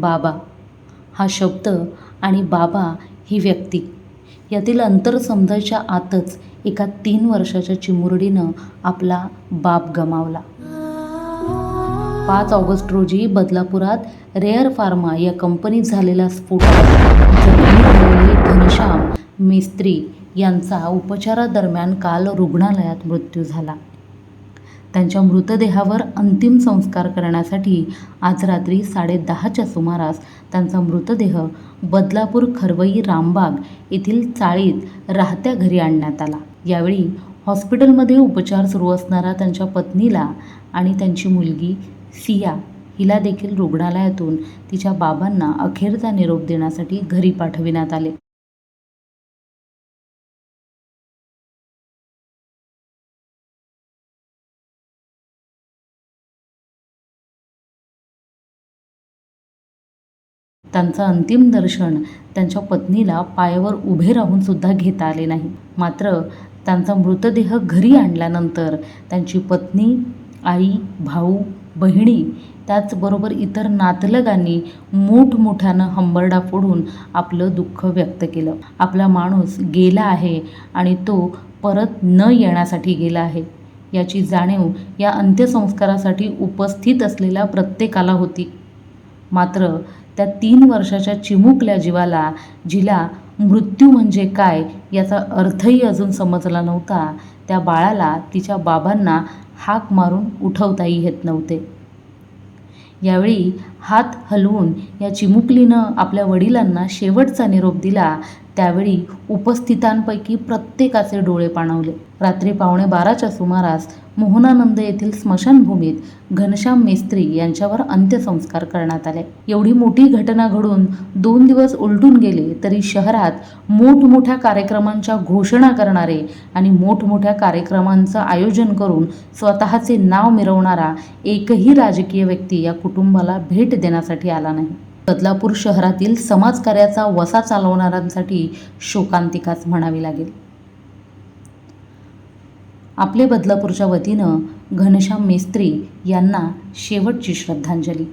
बाबा. हा शब्द आणि बाबा ही व्यक्ती. यातील अंतर समजायच्या आतच एका तीन वर्षाच्या चिमुरडीनं आपला बाप गमावला. पाच ऑगस्ट रोजी बदलापुरात रेअर फार्मा या कंपनीत झालेला स्फोटात घनश्याम मेस्त्री यांचा उपचारादरम्यान काल रुग्णालयात मृत्यू झाला. त्यांच्या मृतदेहावर अंतिम संस्कार करण्यासाठी आज रात्री साडेदहाच्या सुमारास त्यांचा मृतदेह बदलापूर खरवई रामबाग येथील चाळीत राहत्या घरी आणण्यात आला. यावेळी हॉस्पिटलमध्ये उपचार सुरू असणारा त्यांच्या पत्नीला आणि त्यांची मुलगी सिया हिला देखील रुग्णालयातून तिच्या बाबांना अखेरचा निरोप देण्यासाठी घरी पाठविण्यात आले. त्यांचं अंतिम दर्शन त्यांच्या पत्नीला पायावर उभे राहून सुद्धा घेता आले नाही. मात्र त्यांचा मृतदेह घरी आणल्यानंतर त्यांची पत्नी आई भाऊ बहिणी त्याचबरोबर इतर नातलगांनी मोठमोठ्यानं हंबरडा फोडून आपलं दुःख व्यक्त केलं. आपला माणूस गेला आहे आणि तो परत न येण्यासाठी गेला आहे. याची जाणीव या अंत्यसंस्कारासाठी उपस्थित असलेल्या प्रत्येकाला होती. मात्र त्या तीन वर्षाच्या चिमुकल्या जीवाला जिला मृत्यू म्हणजे काय याचा अर्थही अजून समजला नव्हता. त्या बाळाला तिच्या बाबांना हाक मारून उठवताही येत नव्हते. यावेळी हात हलवून या चिमुकलीनं आपल्या वडिलांना शेवटचा निरोप दिला. त्यावेळी उपस्थितांपैकी प्रत्येकाचे डोळे पाणावले. रात्री पावणे बाराच्या सुमारास मोहनानंद येथील स्मशानभूमीत घनश्याम मेस्त्री यांच्यावर अंत्यसंस्कार करण्यात आले. एवढी मोठी घटना घडून दोन दिवस उलटून गेले तरी शहरात मोठमोठ्या कार्यक्रमांच्या घोषणा करणारे आणि मोठमोठ्या कार्यक्रमांचं आयोजन करून स्वतःचे नाव मिरवणारा एकही राजकीय व्यक्ती या कुटुंबाला भेट देण्यासाठी आला नाही. बदलापूर शहरातील समाजकार्याचा वसा चालवणाऱ्यांसाठी शोकांतिकाच म्हणावी लागेल. आपले बदलापूरच्या वतीनं घनश्याम मेस्त्री यांना शेवटची श्रद्धांजली.